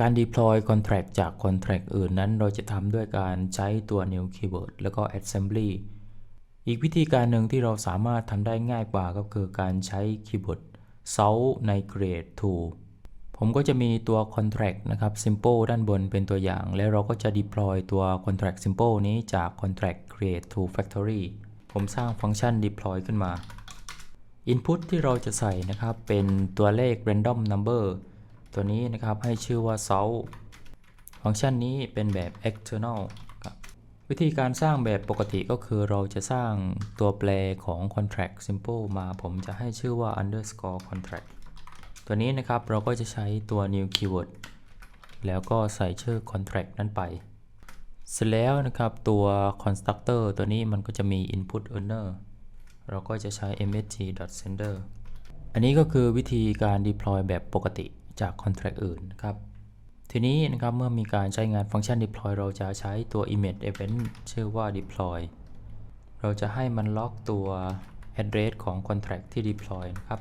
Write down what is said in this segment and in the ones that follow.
การ deploy contract จาก contract อื่นนั้น เราจะทำด้วยการใช้ตัว new keyword แล้วก็ assembly อีกวิธีการหนึ่งที่เราสามารถทำได้ง่ายกว่าก็คือการใช้คีย์บอร์ด Source ใน Create Tool ผมก็จะมีตัว contract นะครับ simple ด้านบนเป็นตัวอย่าง แล้วเราก็จะ deploy ตัว contract simple นี้จาก contract create to factory ผมสร้างฟังก์ชัน deploy ขึ้นมา input ที่เราจะใส่นะครับเป็นตัวเลข random number ตัวนี้นะครับให้ชื่อว่า source ฟังก์ชันนี้เป็นแบบ external ครับวิธีการสร้างแบบปกติก็คือเราจะสร้างตัวแปรของ contract simple มาผมจะให้ชื่อว่า underscore contract ตัวนี้นะครับเราก็จะใช้ตัว new keyword แล้วก็ใส่ชื่อ contract นั้นไป เสร็จแล้วนะครับตัว constructor ตัวนี้มันก็จะมี input earner เราก็จะใช้ msg.sender อันนี้ก็คือวิธีการ deploy แบบปกติ จาก contract อื่นนะครับ ทีนี้นะครับเมื่อมีการใช้งานฟังก์ชัน deploy เราจะใช้ตัว image event ชื่อว่า deploy เราจะให้มันล็อกตัว address ของ contract ที่ deploy นะครับ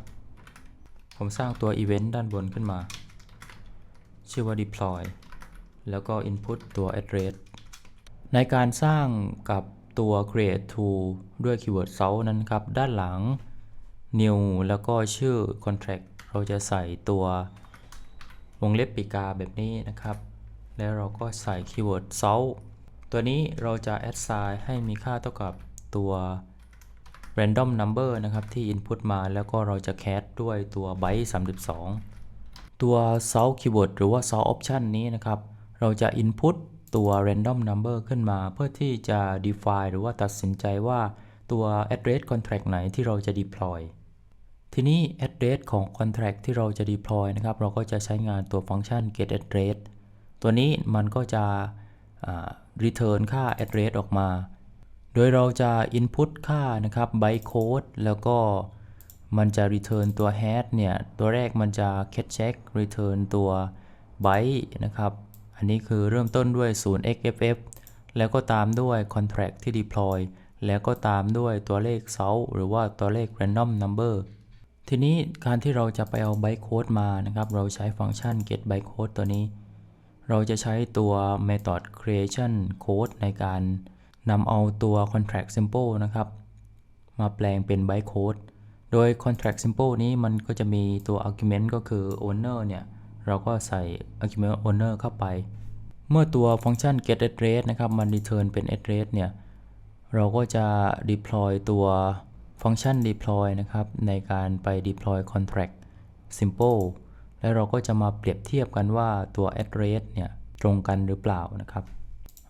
ผมสร้างตัว event ด้านบนขึ้นมา ชื่อว่า deploy แล้วก็ input ตัว address ในการสร้างกับตัว create tool ด้วย keyword source นั้นครับ ด้านหลัง new แล้วก็ชื่อ contract เราจะใส่ตัว วงเล็บปีกาแบบนี้นะครับ แล้วเราก็ใส่ keyword source ตัวนี้เราจะ assign ให้มีค่าเท่ากับตัว random number นะครับ ที่ input มาแล้วก็เราจะ cast ด้วยตัว byte 32 ตัว source keyword หรือว่า source option นี้นะครับ เราจะ input ตัว random number ขึ้นมา เพื่อที่จะ define หรือว่าตัดสินใจว่าตัว address contract ไหนที่เราจะ deploy ทีนี้ address ของ contract ที่เราจะ deploy นะครับ เราก็จะใช้งานตัวฟังก์ชัน get address ตัวนี้มันก็จะ return ค่า address ออกมา โดยเราจะ input ค่านะครับ byte code แล้วก็มันจะ return ตัว hash เนี่ย ตัวแรกมันจะ catch check return ตัว byte นะครับ อันนี้คือเริ่มต้นด้วย 0xff แล้วก็ตามด้วย contract ที่ deploy แล้วก็ตามด้วยตัวเลข s o u หรือว่าตัวเลข random number ทีนี้การที่เราจะไปเอา byte code มานะครับ เราใช้ฟังก์ชัน get byte code ตัวนี้ เราจะใช้ตัว method creation code ในการนำเอาตัว contract simple นะครับ มาแปลงเป็น byte code โดย contract simple นี้มันก็จะมีตัว argument ก็คือ owner เนี่ย เราก็ใส่ argument owner เข้าไป เมื่อตัวฟังก์ชัน get address นะครับ มัน return เป็น address เนี่ย เราก็จะ deploy ตัว ฟังก์ชัน deploy นะครับ ในการไป deploy contract simple แล้วเราก็จะมาเปรียบเทียบกันว่าตัว address เนี่ยตรงกันหรือเปล่านะครับ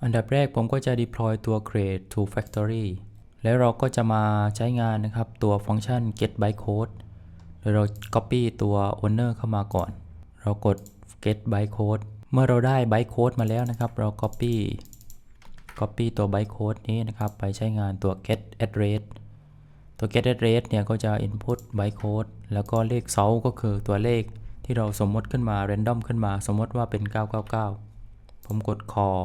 อันดับแรกผมก็จะ deploy ตัว create to factory แล้วเราก็จะมาใช้งานนะครับ ตัวฟังก์ชัน get byte code โดยเรา copy ตัว owner เข้ามาก่อน เรากด get byte code เมื่อเราได้ byte code มาแล้วนะครับ เรา copy copy ตัว byte code นี้นะครับ ไปใช้งานตัว get address ตัว get address เนี่ยก็จะ input byte code แล้วก็เลข source ก็คือตัวเลขที่เราสมมติขึ้นมา random ขึ้นมา สมมติว่าเป็น 999 ผมกด call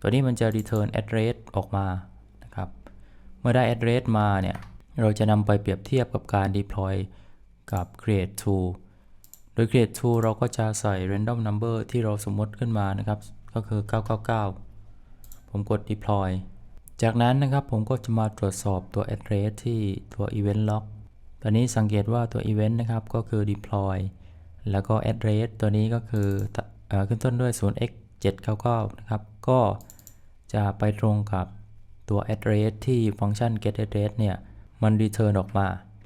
ตัวนี้มันจะ return address ออกมานะครับ เมื่อได้ address มาเนี่ย เราจะนำไปเปรียบเทียบกับการ deploy กับ create to โดย create to เราก็จะใส่ random number ที่เราสมมติขึ้นมานะครับ ก็คือ 999 ผมกด deploy จากนั้นนะครับผมก็จะมาตรวจสอบตัว address ที่ตัว event log ตอนนี้สังเกตว่าตัว event นะครับก็คือ deploy แล้วก็ address ตัวนี้ก็คืออขึ้นต้นด้วย 0x799 นะครับ ก็จะไปตรงกับตัว address ที่ฟังก์ชัน get address เนี่ย มัน return ออกมา